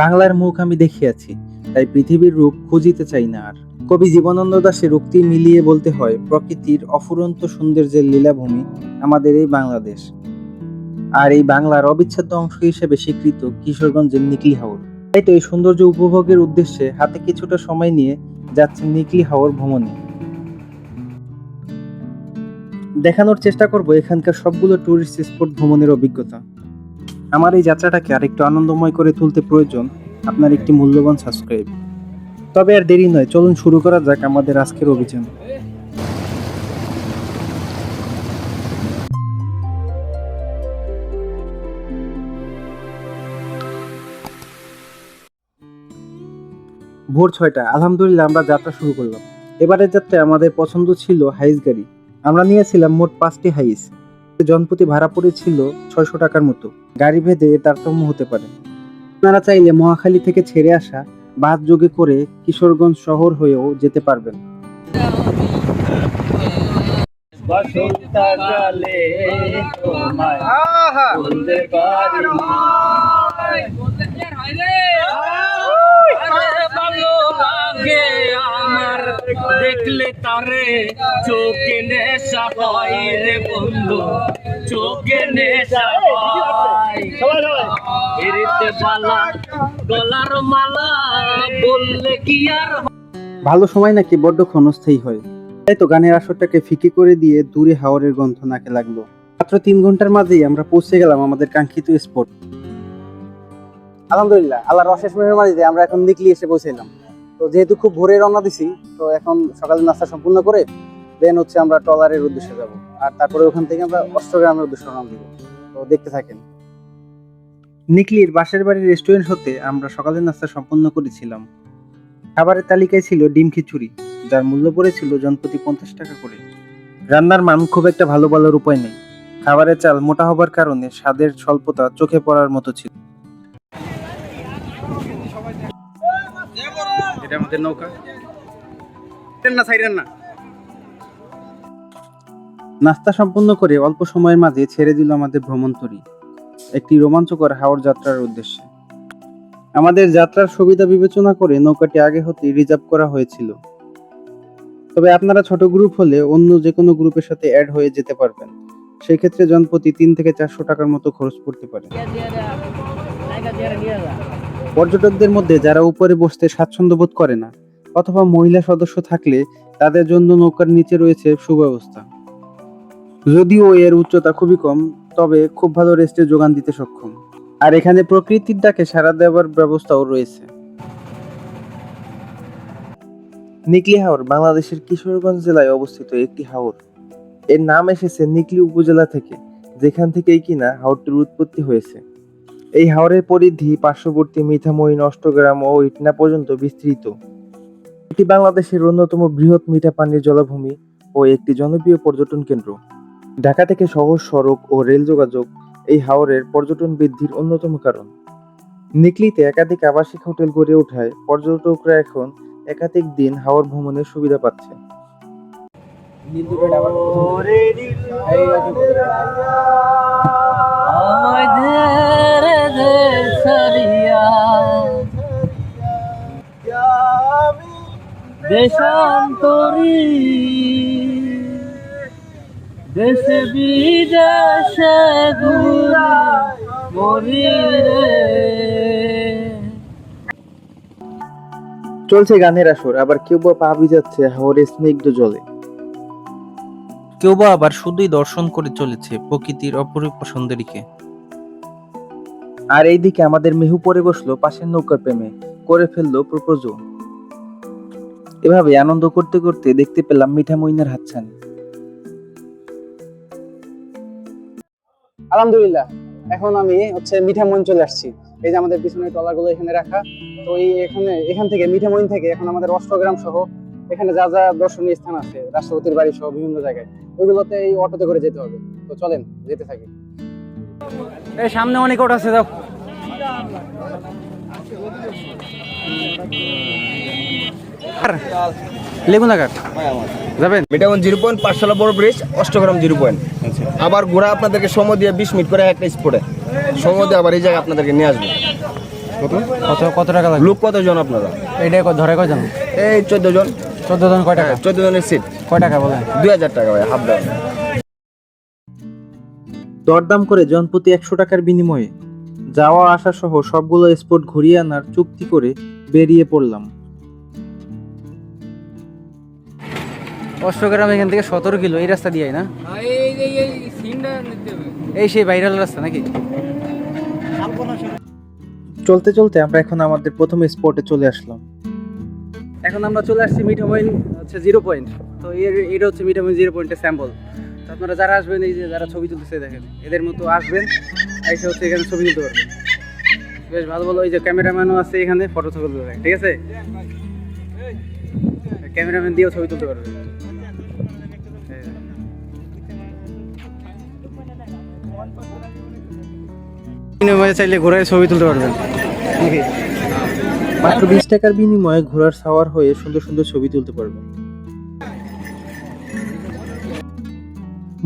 বাংলার মুখ আমি দেখিয়াছি, তাই পৃথিবীর রূপ খুঁজিতে চাই না আর। কবি জীবনানন্দ দাশের উক্তি মিলিয়ে বলতে হয়, প্রকৃতির অফুরন্ত সৌন্দর্যের লীলাভূমি আমাদের এই বাংলাদেশ। আর এই বাংলার অবিচ্ছেদ্য অংশ হিসেবে স্বীকৃত কিশোরগঞ্জের নিকলি হাওর। তাই তো এই সৌন্দর্য উপভোগের উদ্দেশ্যে হাতে কিছুটা সময় নিয়ে যাচ্ছেন নিকলি হাওর ভ্রমণে। দেখানোর চেষ্টা করব এখানকার সবগুলো টুরিস্ট স্পট ভ্রমণের অভিজ্ঞতা। আমার এই যাত্রাটাকে আরেকটু আনন্দময় করে তুলতে প্রয়োজন আপনার একটি মূল্যবান সাবস্ক্রাইব তবে আর দেরি নয়, চলুন শুরু করা যাক আমাদের আজকের অভিযান। ভোর ছয়টা, আলহামদুলিল্লাহ আমরা যাত্রা শুরু করলাম। এবারের যাত্রায় আমাদের পছন্দ ছিল হাইস গাড়ি। আমরা নিয়েছিলাম মোট পাঁচটি হাইস। জনপ্রতি ভাড়া পড়েছিল ছয়শো টাকার মতো। গাড়ি ভেদে তারতম্য হতে পারে। আপনারা চাইলে মহাখালী থেকে ছেড়ে আসা বাস যোগে করে কিশোরগঞ্জ শহর হয়েও যেতে পারবেন। বসন্তকালে তোমায় বলতে পারি দেখলে তারে চোখে নেশা হয় রে বন্ধু চোখে নেশা হয় এরিতে বালা গলার মালা বললে কি আর ভালো সময় নাকি বড্ড ক্ষণস্থায়ী হয়। তাই তো গানের আসরটাকে ফিকে করে দিয়ে দূরে হাওরের গন্ধ নাকে লাগল। মাত্র তিন ঘণ্টার মাঝেই আমরা পৌঁছে গেলাম আমাদের কাঙ্ক্ষিত স্পট আলহামদুলিল্লাহ আল্লাহর অশেষ মেহরবানিতে আমরা এখন নিকলি এসে পৌঁছাইলাম তো যেহেতু খুব ভোরে রওনা দিছি, তো এখন সকালে নাস্তা সম্পূর্ণ করে দেন হচ্ছে আমরা ট্রলারের উদ্দেশ্যে যাব। আর তারপরে ওখান থেকে আমরা অষ্টগ্রামের উদ্দেশ্যে রওনা দিব। তো দেখতে থাকেন। নিকলির বাসের বাড়ির রেস্টুরেন্ট হতে আমরা সকালের নাস্তা সম্পন্ন করেছিলাম। খাবারের তালিকায় ছিল ডিম খিচুড়ি, যার মূল্য পড়েছিল জনপ্রতি পঞ্চাশ টাকা করে। রান্নার মান খুব একটা ভালো বলার উপায় নেই। খাবারের চাল মোটা হবার কারণে স্বাদের স্বল্পতা চোখে পড়ার মতো ছিল। আমাদের নৌকা। না সাইরেন না। নাস্তা সম্পূর্ণ করে অল্প সময়ের মাঝে ছেড়ে দিল আমাদের ভ্রমণতরী, একটি রোমাঞ্চকর হাওড় যাত্রার উদ্দেশ্যে। আমাদের যাত্রার সুবিধা বিবেচনা করে নৌকাটি আগে হতেই রিজার্ভ করা হয়েছিল। তবে আপনারা ছোট গ্রুপ হলে অন্য যে কোনো গ্রুপের সাথে অ্যাড হয়ে যেতে পারবেন। সেই ক্ষেত্রে জনপ্রতি তিন থেকে চারশো টাকার মতো খরচ পড়তে পারে। পর্যটকদের মধ্যে যারা উপরে বসতে স্বাচ্ছন্দ্য বোধ করে না, অথবা মহিলা সদস্য থাকলে তাদের জন্য নৌকার নিচে রয়েছে সুব্যবস্থা। যদিও এর উচ্চতা খুবই কম, তবে খুব ভালো রেস্টের যোগান দিতে সক্ষম। আর এখানে প্রকৃতির ডাকে সাড়া দেওয়ার ব্যবস্থাও রয়েছে। নিকলি হাওর বাংলাদেশের কিশোরগঞ্জ জেলায় অবস্থিত একটি হাওর। এর নাম এসেছে নিকলি উপজেলা থেকে, যেখান থেকেই কিনা হাওরটির উৎপত্তি হয়েছে। এই হাওরের পরিধি পার্শ্ববর্তী মিঠামইন অষ্টগ্রাম ও ইটনা পর্যন্ত বিস্তৃত। এটি বাংলাদেশের অন্যতম বৃহৎ মিঠা পানির জলাভূমি ও একটি জনপ্রিয় পর্যটন কেন্দ্র। ঢাকা থেকে সহজ সড়ক ও রেল যোগাযোগ এই হাওরের পর্যটন বৃদ্ধির অন্যতম কারণ। নিকলিতে একাধিক আবাসিক হোটেল গড়ে ওঠায় পর্যটকরা এখন একাধিক দিন হাওর ভ্রমণের সুবিধা পাচ্ছে। আমাদের দেশান্তরী। দেশে বিদেশে মরি চলছে গানের আসর আবার কেউ বা পা ভিজাচ্ছে হাওরের স্নিগ্ধ জলে। কেউ বা আবার শুধুই দর্শন করে চলেছে প্রকৃতির অপরূপ সুন্দরীকে আর এইদিকে আমাদের মেহু পরে বসল পাশের নৌকার প্রেমে করে ফেলল প্রপোজও এভাবে আনন্দ করতে করতে দেখতে পেলাম মিঠা মইনের হাতছানি। আলহামদুলিল্লাহ এখন আমি হচ্ছে মিঠামইন চলে আসছি। এই যে আমাদের পিছনে ট্রলারগুলো এখানে রাখা তো এই এখানে এখান থেকে মিঠামইন থেকে এখন আমাদের অষ্টগ্রাম সহ এখানে যা যা দর্শনীয় স্থান আছে রাষ্ট্রপতির বাড়ি সহ বিভিন্ন জায়গায় ওইগুলোতে এই অটোতে করে যেতে হবে। তো চলেন যেতে থাকি। এই সামনে অনেক ওট আছে যাও। লেগুন লাগার যাবেন? জিরো পয়েন্ট পাঁচশোলা বড় ব্রিজ অষ্টগ্রাম জিরো পয়েন্ট। আবার ঘোরা আপনাদেরকে সময় দিয়ে বিশ মিনিট করে একটা স্পটে সময় দিয়ে আবার এই জায়গায় আপনাদেরকে নিয়ে আসবে। কত? কত টাকা লাগবে? লোক কতজন আপনারা? এইটা কত ধরে কয়জন এই চোদ্দ জন চোদ্দ জন কয় টাকা? চোদ্দ জনের সিট কয় টাকা বলেন দুই হাজার টাকা ভাই হাফ দাম দরদাম করে জনপ্রতি একশো টাকার বিনিময়ে যাওয়া আসা সহ সবগুলো স্পট ঘুরিয়ে আনার চুক্তি করে বেরিয়ে পড়লাম। অষ্টগ্রাম এখান থেকে সতেরো কিলো এই রাস্তা দিয়ে না? এই সেই ভাইরাল রাস্তা নাকি? চলতে চলতে আমরা এখন আমাদের প্রথম স্পটে চলে আসলাম। এখন আমরা চলে আসছি মিঠামইন হচ্ছে জিরো পয়েন্ট তো এর এটা হচ্ছে মিঠামইন জিরো পয়েন্টের স্যাম্পল তো আপনারা যারা আসবেন এই যে যারা ছবি তুলতেছে দেখেন এদের মতো আসবেন এসে হচ্ছে এখানে ছবি তুলতে পারবেন। বেশ ভালো ভালো ওই যে ক্যামেরাম্যানও আছে এখানে ফটো ছবি তুলতে ঠিক আছে? ক্যামেরাম্যান দিয়েও ছবি তুলতে পারবে চাইলে ঘোরায় ছবি তুলতে পারবেন। মাত্র বিশ টাকার বিনিময়ে ঘোড়ার সাওয়ার হয়ে সুন্দর সুন্দর ছবি তুলতে পারবে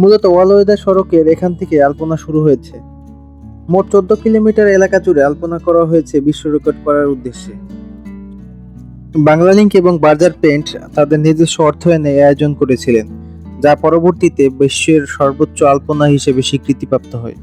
মূলত ওয়ালওয়েদা সড়কের এখান থেকে আলপনা শুরু হয়েছে। মোট চোদ্দ কিলোমিটার এলাকা জুড়ে আলপনা করা হয়েছে বিশ্ব রেকর্ড করার উদ্দেশ্যে। বাংলালিংক এবং বাজার পেন্ট তাদের নিজস্ব অর্থায়নে এই আয়োজন করেছিলেন। যা পরবর্তীতে বিশ্বের সর্বোচ্চ আলপনা হিসেবে স্বীকৃতিপ্রাপ্ত হয়।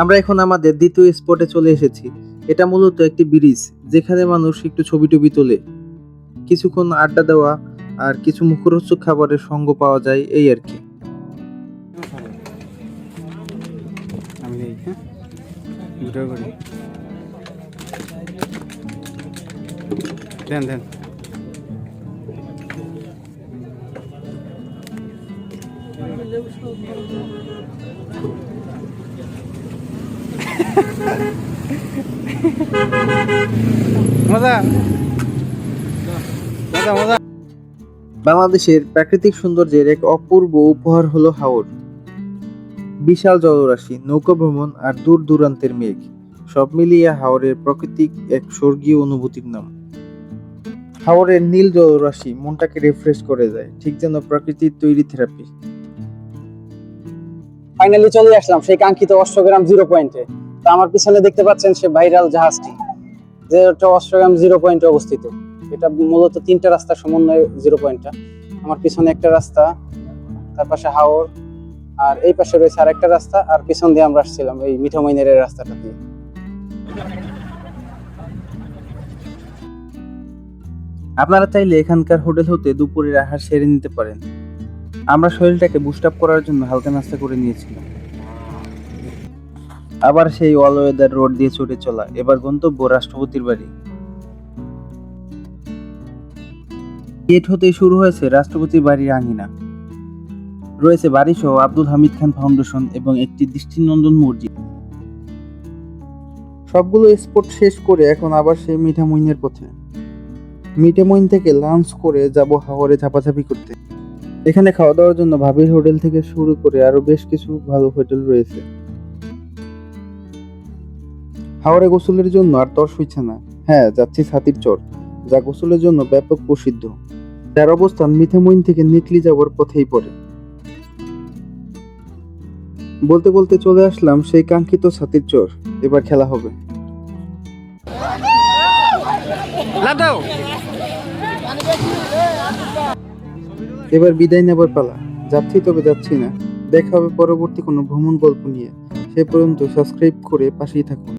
আমরা এখন আমাদের দ্বিতীয় স্পটে চলে এসেছি। এটা মূলত একটি ব্রিজ, যেখানে মানুষ একটু ছবি টবি তোলে। কিছুক্ষণ আড্ডা দেওয়া আর কিছু মুখরোচক খাবারের সঙ্গ পাওয়া যায় এই আর কি। হ্যাঁ? মজা? মজা মজা। বাংলাদেশের প্রাকৃতিক সৌন্দর্যের এক অপূর্ব উপহার হলো হাওর। বিশাল জলরাশি, নৌকা ভ্রমণ আর দূর দূরান্তের মেঘ, সব মিলিয়ে হাওরের প্রাকৃতিক এক স্বর্গীয় অনুভূতির নাম। হাওরের নীল জলরাশি মনটাকে রিফ্রেশ করে দেয়, ঠিক যেন প্রকৃতির তৈরি থেরাপি ফাইনালি চলে আসলাম সেই কাঙ্ক্ষিত অষ্টগ্রাম জিরো পয়েন্টে তো আমার পিছনে দেখতে পাচ্ছেন সে ভাইরাল জাহাজটি, যে অষ্টগ্রাম জিরো পয়েন্টে অবস্থিত। এটা মূলত তিনটা রাস্তার সমন্বয়ে জিরো পয়েন্টটা আমার পিছনে একটা রাস্তা, তার পাশে হাওর, আর এই পাশে রয়েছে আরেকটা রাস্তা, আর পিছন দিয়ে আমরা আসছিলাম এই মিঠামইনের রাস্তাটা দিয়ে। আপনারা চাইলে এখানকার হোটেল হতে দুপুরের আহার সেরে নিতে পারেন। আমরা শরীরটাকে বুস্ট আপ করার জন্য হালকা নাস্তা করে নিয়েছিলাম। আবার সেই অল ওয়েদার রোড দিয়ে ছুটে চলা, এবার গন্তব্য রাষ্ট্রপতির বাড়ি। গেট হতেই শুরু হয়েছে রাষ্ট্রপতির বাড়ির আঙিনা। রয়েছে বাড়ি সহ আব্দুল হামিদ খান ফাউন্ডেশন এবং একটি দৃষ্টিনন্দন মসজিদ। সবগুলো স্পট শেষ করে এখন আবার সেই মিঠামইনের পথে। মিটেমইন থেকে লাঞ্চ করে যাব হাওরে ঝাপাঝাপি করতে। এখানে খাওয়া দাওয়ার জন্য ভাবির হোটেল থেকে শুরু করে আরও বেশ কিছু ভালো হোটেল রয়েছে। হাওড়ে গোসলের জন্য আর তর সইছে না। হ্যাঁ যাচ্ছি ছাতির চর। যা গোসলের জন্য ব্যাপক প্রসিদ্ধ। যার অবস্থান মিঠামইন থেকে নিকলি যাওয়ার পথেই পড়ে। বলতে বলতে চলে আসলাম সেই কাঙ্ক্ষিত ছাতির চর। এবার খেলা হবে। এবার বিদায় নেবার পালা। যাচ্ছি তবে যাচ্ছি না। দেখা হবে পরবর্তী কোনো ভ্রমণ গল্প নিয়ে। সে পর্যন্ত সাবস্ক্রাইব করে পাশেই থাকুন।